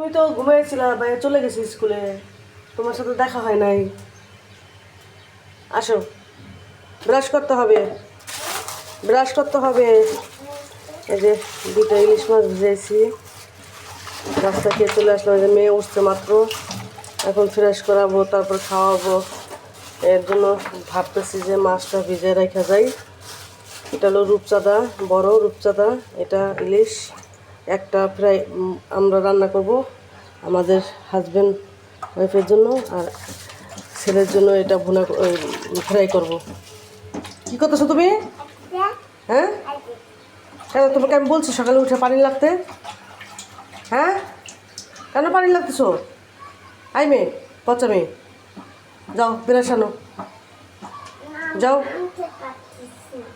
তুমি তো ঘুমিয়েছিলা ভাই চলে গেছি স্কুলে। তোমার সাথে দেখা হয় নাই। আসো। ব্রাশ করতে হবে। ব্রাশ করতে হবে। এই যে দুটো ইলিশ মাছ ভেজেছি। রাস্তা খেয়ে চলে আসলাম যে মেয়ে উঠছে মাত্র। এখন ফ্রেশ করাবো, তারপর খাওয়াবো। এর জন্য ভাবতেছি যে মাছটা ভিজে রেখা যায়। এটা হলো রূপচাঁদা, বড় রূপচাঁদা। এটা ইলিশ। একটা ফ্রাই আমরা রান্না করব আমাদের হাজব্যান্ড ওয়াইফের জন্য আর ছেলের জন্য এটা ভুনা ফ্রাই করব। কি করতেছো তুমি? হ্যাঁ? কেন তোমাকে আমি বলছি সকালে উঠে পানি লাগতে? হ্যাঁ? কেন পানি লাগতেছো? আই মেয়ে, পচা মেয়ে। যাও, বেরাস আনো। যাও।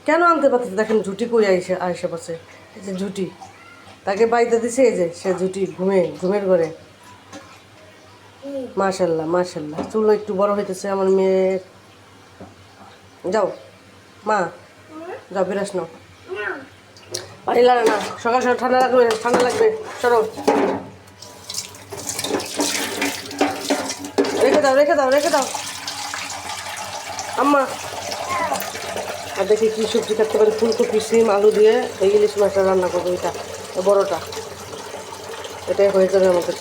কেন আনতে পারতেছে? দেখেন ঝুটি কই আইসে আইসে পাশে এই যে ঝুটি। তাকে বাড়িতে দিছে এই যে, সে ঝুটি ঘুমে, ঘুমের ঘরে। মাশাল্লাহ মাশাল্লাহ। চুল একটু বড় হইতেছে আমার মেয়ের যাও। মা, যাও বিরাস নাও পানি লাগে না, সকাল সকাল ঠান্ডা লাগবে ঠান্ডা লাগবে। সরো। রেখে দাও রেখে দাও রেখে দাও। আম্মা। আর দেখি কী সবজি কাটতে পারি, ফুলকপি, সিম, আলু দিয়ে ইলিশ মাছটা রান্না করব, এটা। বড়োটা। এটাই হয়ে যাবে আমাদের।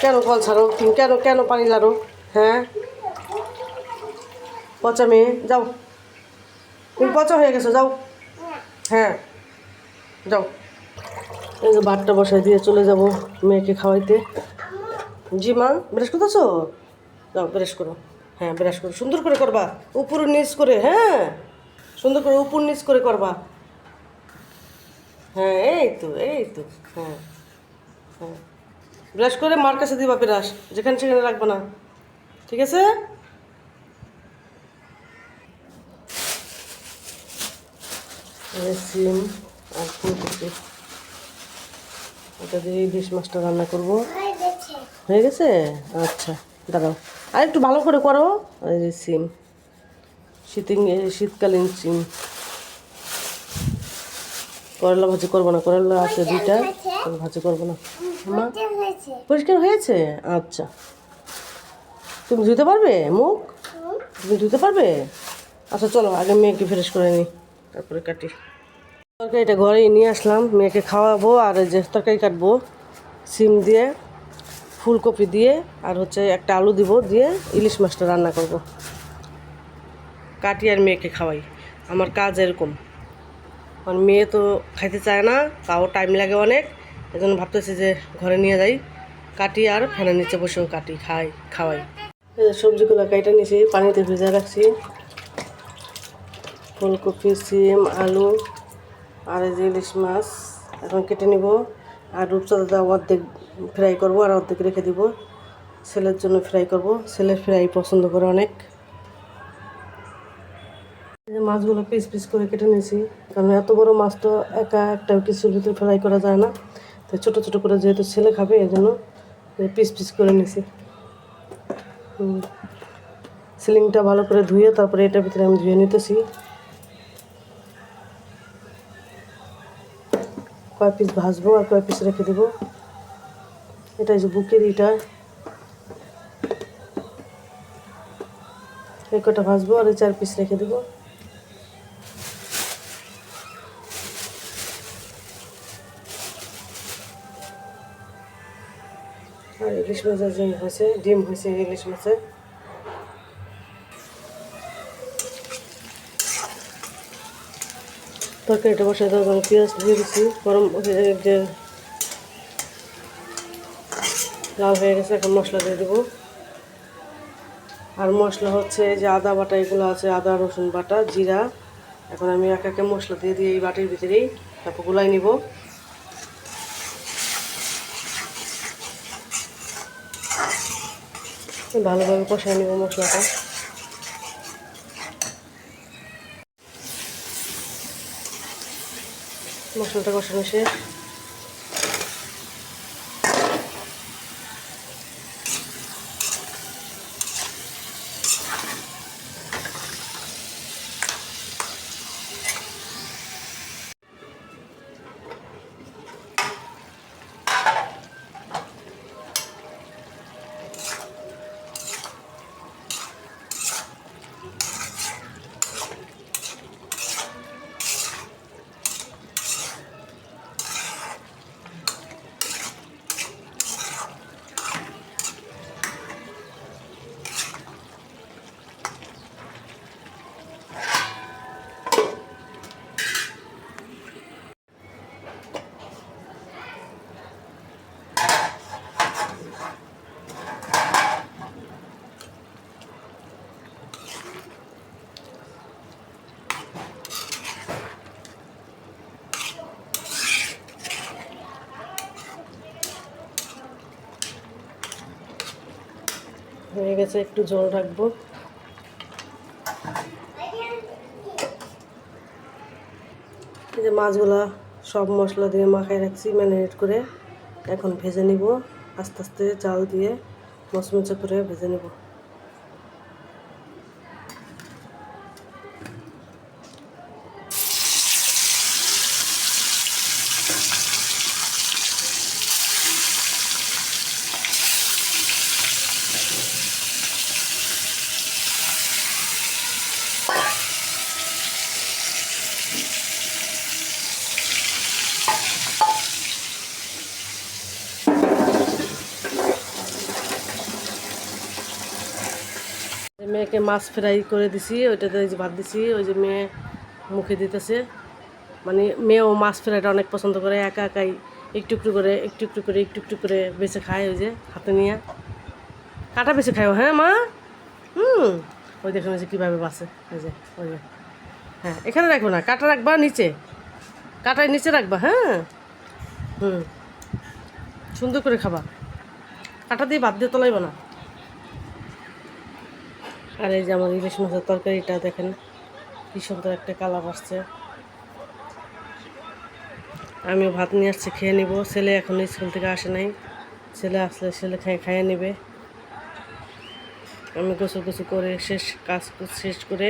কেন কল ছাড়ো? তুমি কেন কেন পানি লাড়ো? হ্যাঁ? পচা মেয়ে, যাও। তুমি পচা হয়ে গেছো, যাও। হ্যাঁ। যাও। এই যে ভাতটা বসাই দিয়ে চলে যাব মেয়েকে খাওয়াইতে। জি মা, ব্রাশ করতেছো? যাও, ব্রাশ করো। হ্যাঁ ব্রাশ করো। সুন্দর করে করবা। উপর নিচ করে হ্যাঁ? সুন্দর করে উপর নিচ করে করবা। হ্যাঁ এই তো এই তো হ্যাঁ হ্যাঁ। ব্রাশ করে মার কাছে দিবা ব্রাশ যেখানে সেখানে রাখবে না। ঠিক আছে? সিম আর ফুলকপি ওটা দিয়ে ইলিশ মাছটা রান্না করব। হয়ে গেছে? আচ্ছা দাঁড়াও। আর একটু ভালো করে করো। এই সিম, শীতিং শীতকালীন সিম। করলা ভাজি করব না, করলা আছে দুইটা ভাজি করব না। পরিষ্কার হয়েছে? আচ্ছা। তুমি ধুতে পারবে মুখ? তুমি ধুতে পারবে? আচ্ছা চলো, আগে মেয়েকে ফ্রেশ করে নিই তারপরে কাটি। তরকারিটা ঘরেই নিয়ে আসলাম, মেয়েকে খাওয়াবো, আর যে তরকারি কাটবো, সিম দিয়ে, ফুলকপি দিয়ে, আর হচ্ছে একটা আলু দিব দিয়ে ইলিশ মাছটা রান্না করব। কাটি আর মেয়েকে খাওয়াই, আমার কাজ এরকম। কারণ মেয়ে তো খাইতে চায় না, তাও টাইম লাগে অনেক। এই জন্য ভাবতেছি যে ঘরে নিয়ে যাই। কাটি আর ফ্যানের নিচে বসেও কাটি, খাই, খাওয়াই। সবজিগুলো কাইটা নিয়েছি পানিতে ভেজে রাখছি। ফুলকপি, সিম, আলু, আর এই যে ইলিশ মাছ, এখন কেটে নিব। আর রূপচাঁদা অর্ধেক ফ্রাই করব আর অর্ধেক রেখে দিব। ছেলের জন্য ফ্রাই করব। ছেলে ফ্রাই পছন্দ করে অনেক। মাছগুলো পিস পিস করে কেটে নিয়েছি। কারণ এত বড় মাছ তো একা একটা কিছুর ভিতরে ফ্রাই করা যায় না। তো ছোটো ছোটো করে যেহেতু ছেলে খাবে এই জন্য পিস পিস করে নিয়েছি। সিলিংটা ভালো করে ধুয়ে তারপরে এটার ভিতরে আমি ধুয়ে নিতেছি। কয় পিস ভাজবো আর কয় পিস রেখে দেবো? এটা যে বুকের ইটা। এই কটা ভাজবো আর চার পিস রেখে দেবো। আর ইলিশ মাছের যে হয়েছে, ডিম হয়েছে, ইলিশ মাছে তরকারিটা বসে দেওয়ার পরে পেঁয়াজ দিয়ে দিচ্ছি গরম যে লাল হয়ে গেছে, এখন মশলা দিয়ে দেবো। আর মশলা হচ্ছে এই যে আদা বাটা, এগুলো আছে, আদা, রসুন বাটা, জিরা। এখন আমি এক একে মশলা দিয়ে দিই এই বাটির ভিতরেই, তারপর গুলাই নিব। ভালোভাবে কষাই নিব মশলাটা। মশলাটা কষানো শেষ। হয়ে গেছে, একটু জল রাখব। এই যে মাছগুলো সব মশলা দিয়ে মাখায় রাখছি, ম্যারিনেট করে এখন ভেজে নিব। আস্তে আস্তে চাল দিয়ে মচমচে করে ভেজে নেব। মেয়েকে মাছ ফ্রাই করে দিছি, ওইটাতে যে ভাত দিছি, ওই যে মেয়ে মুখে দিতেছে। মানে মেয়েও মাছ ফ্রাইটা অনেক পছন্দ করে, একা একাই একটু একটু করে, একটু একটু করে, একটু একটু করে বেছে খায় ওই যে হাতে নিয়ে। কাটা বেছে খায় হ্যাঁ মা? হুম। ওই দেখুন যে কীভাবে বাসে ওই যে ওই যে। হ্যাঁ এখানে রাখব না, কাটা রাখবা নিচে। কাটায় নিচে রাখবা হ্যাঁ। হুম। সুন্দর করে খাবা। কাটা দিয়ে ভাত দিয়ে তোলাইব না। আর এই যে আমার ইলিশ মাছের তরকারিটা দেখেন, কি সুন্দর একটা কালার আসছে। আমিও ভাত নিয়ে আসছি, খেয়ে নিব। ছেলে এখন স্কুল থেকে আসে নাই। ছেলে আসলে ছেলে খাই খাইয়ে নেবে। আমি গোসল গোসল করে শেষ কাজ শেষ করে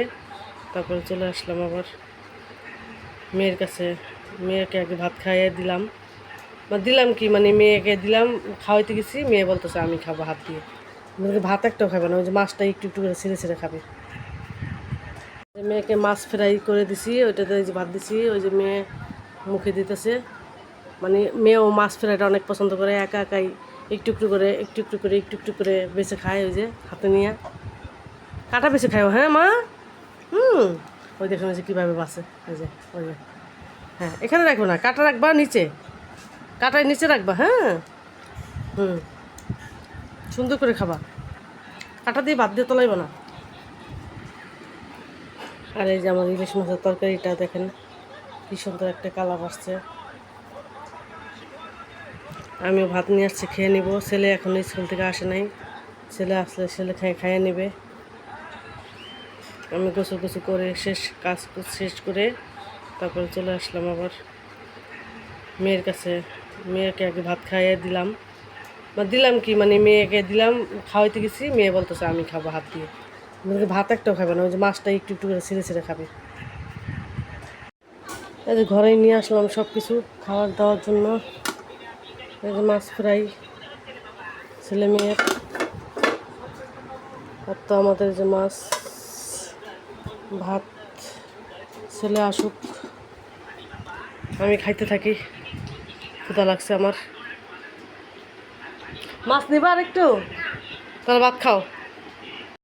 তারপরে চলে আসলাম আবার। মেয়ের কাছে, মেয়েকে আগে ভাত খাইয়ে দিলাম। বা দিলাম কি মানে মেয়েকে দিলাম, খাওয়াইতে গেছি, মেয়ে বলতেছে, আমি খাব হাত দিয়ে। ভাত একটাও খাবে না, ওই যে মাছটা একটু একটু করে ছিঁড়ে ছিঁড়ে খাবে। মেয়েকে মাছ ফ্রাই করে দিছি, ওইটাতে যে ভাত দিছি, ওই যে মেয়ে মুখে দিতেছে। মানে মেয়েও মাছ ফ্রাইটা অনেক পছন্দ করে, একা একাই একটু একটু করে, একটু একটু করে, একটু একটু করে বেছে খায় ওই যে হাতে নিয়ে। কাটা বেছে খায় হ্যাঁ মা? হুম। ওই ওই যে কীভাবে বাসে ওই যে ওই যে। হ্যাঁ এখানে রাখব না, কাটা রাখবা নিচে। কাটায় নিচে রাখবা হ্যাঁ। হুম। সুন্দর করে খাবা। কাটা দিয়ে বাদ দিয়ে তোলাইব না। আর এই যে আমার ইলিশ মাছের তরকারিটা দেখেন, কি সুন্দর একটা কালার আসছে। আমিও ভাত নিয়ে আসছি, খেয়ে নিব। ছেলে এখন স্কুল থেকে আসে নাই। ছেলে আসলে ছেলে খাই খাইয়ে নেবে। আমি গোসল গোসল করে শেষ কাজ শেষ করে তারপরে চলে আসলাম আবার। মেয়ের কাছে, মেয়েকে আগে ভাত খাইয়ে দিলাম। দিলাম কি মানে মেয়েকে দিলাম, খাওয়াইতে গেছি, মেয়ে বলতেছে, আমি খাব হাত দিয়ে। মেয়েকে ভাত একটাও খাবে না, ওই যে মাছটা একটু একটু করে ছিঁড়ে ছিঁড়ে খাবে। এই যে ঘরেই নিয়ে আসলাম সব কিছু খাবার দাওয়ার জন্য। এই যে মাছ ফ্রাই, ছেলে মেয়ের। আর তো আমাদের যে মাছ, ভাত, ছেলে আসুক। আমি খাইতে থাকি, ক্ষুধা লাগছে আমার। মাছ নিবা আর একটু? তাহলে ভাত খাও।